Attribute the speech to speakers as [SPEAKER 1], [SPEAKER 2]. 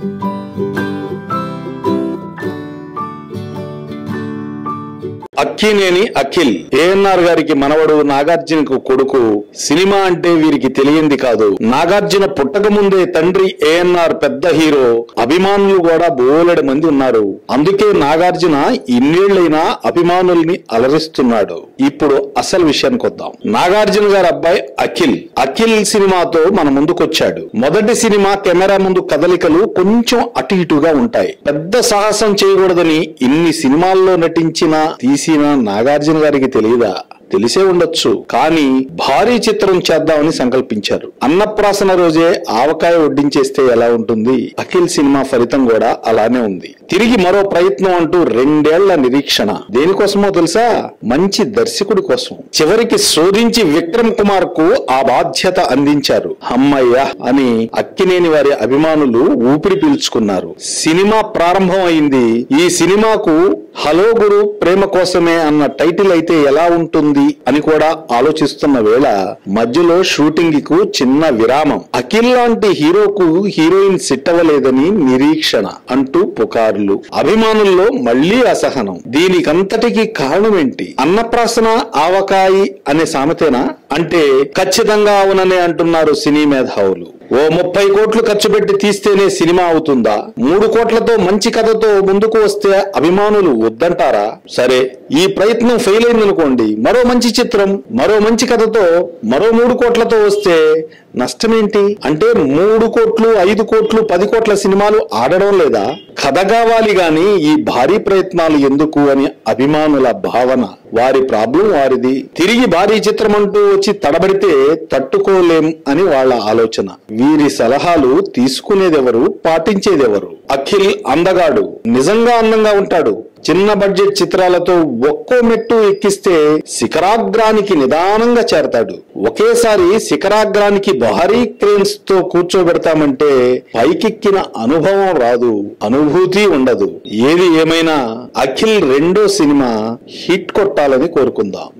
[SPEAKER 1] Thank you. Akkineni Akhil. ANR గారికి మనవడు నాగార్జునకు కొడుకు. సినిమా అంటే వీరికి తెలియంది కాదు. నాగార్జున పుట్టక ముందే తండ్రి ఏఎన్ఆర్ పెద్ద హీరో. అభిమానులు కూడా బోలెడు మంది ఉన్నారు. అందుకే నాగార్జున ఇన్నేళ్ళైనా అభిమానుల్ని అలరిస్తున్నాడు. ఇప్పుడు అసలు విషయానికి వద్దాం. నాగార్జున గారి అబ్బాయి అఖిల్. అఖిల్ సినిమాతో మన ముందుకొచ్చాడు. మొదటి సినిమా కెమెరా ముందు కదలికలు కొంచెం అటు ఇటుగా ఉంటాయి. పెద్ద సాహసం చేయకూడదని ఇన్ని సినిమాల్లో నటించిన తీసి తీసిన నాగార్జున గారికి తెలియదా? తెలిసే ఉండొచ్చు. కానీ భారీ చిత్రం చేద్దామని సంకల్పించారు. అన్నప్రాసన రోజే ఆవకాయ వడ్డించేస్తే ఎలా ఉంటుంది? అఖిల్ సినిమా ఫలితం కూడా అలానే ఉంది. తిరిగి మరో ప్రయత్నం అంటూ రెండేళ్ళ నిరీక్షణ. దేనికోసమో తెలుసా? మంచి దర్శకుడి కోసం. చివరికి శోధించి విక్రమ్ కుమార్కు ఆ బాధ్యత అందించారు. అమ్మయ్య అని అక్కినేని వారి అభిమానులు ఊపిరి పీల్చుకున్నారు. సినిమా ప్రారంభం అయింది. ఈ సినిమాకు హలో గురు ప్రేమ కోసమే అన్న టైటిల్ అయితే ఎలా ఉంటుంది అని కూడా ఆలోచిస్తున్న వేళ మధ్యలో షూటింగ్కు చిన్న విరామం. అఖిల్ లాంటి హీరోకు హీరోయిన్ సిట్టవలేదని నిరీక్షణ అంటూ పుకార్లు. అభిమానుల్లో మళ్ళీ అసహనం. దీనికంతటికి కారణం ఏంటి అన్నప్రాసన ఆవకాయి అనే సామెతేనా? అంటే ఖచ్చితంగా అవుననే అంటున్నారు సినీ మేధావులు. ఓ ముప్పై కోట్లు ఖర్చు పెట్టి తీస్తేనే సినిమా అవుతుందా? మూడు కోట్లతో మంచి కథతో ముందుకు వస్తే అభిమానులు వద్దంటారా? సరే ఈ ప్రయత్నం ఫెయిల్ అయిందనుకోండి మరో మంచి చిత్రం మరో మంచి కథతో మరో మూడు కోట్లతో వస్తే నష్టమేంటి? అంటే మూడు కోట్లు ఐదు కోట్లు పది కోట్ల సినిమాలు ఆడడం లేదా? కథ కావాలి గాని ఈ భారీ ప్రయత్నాలు ఎందుకు అని అభిమానుల భావన. వారి ప్రాబ్లం వారిది. తిరిగి భారీ చిత్రం అంటూ వచ్చి తడబడితే తట్టుకోలేం అని వాళ్ళ ఆలోచన. వీరి సలహాలు తీసుకునేదెవరు పాటించేదెవరు? అఖిల్ అందగాడు నిజంగా అందంగా ఉంటాడు. చిన్న బడ్జెట్ చిత్రాలతో ఒక్కో మెట్టు ఎక్కిస్తే శిఖరాగ్రానికి నిదానంగా చేరతాడు. ఒకేసారి శిఖరాగ్రానికి భారీ క్రేన్స్తో కూర్చోబెడతామంటే పైకెక్కిన అనుభవం రాదు అనుభూతి ఉండదు. ఏది ఏమైనా అఖిల్ రెండో సినిమా హిట్ కొట్టాలని కోరుకుందాం.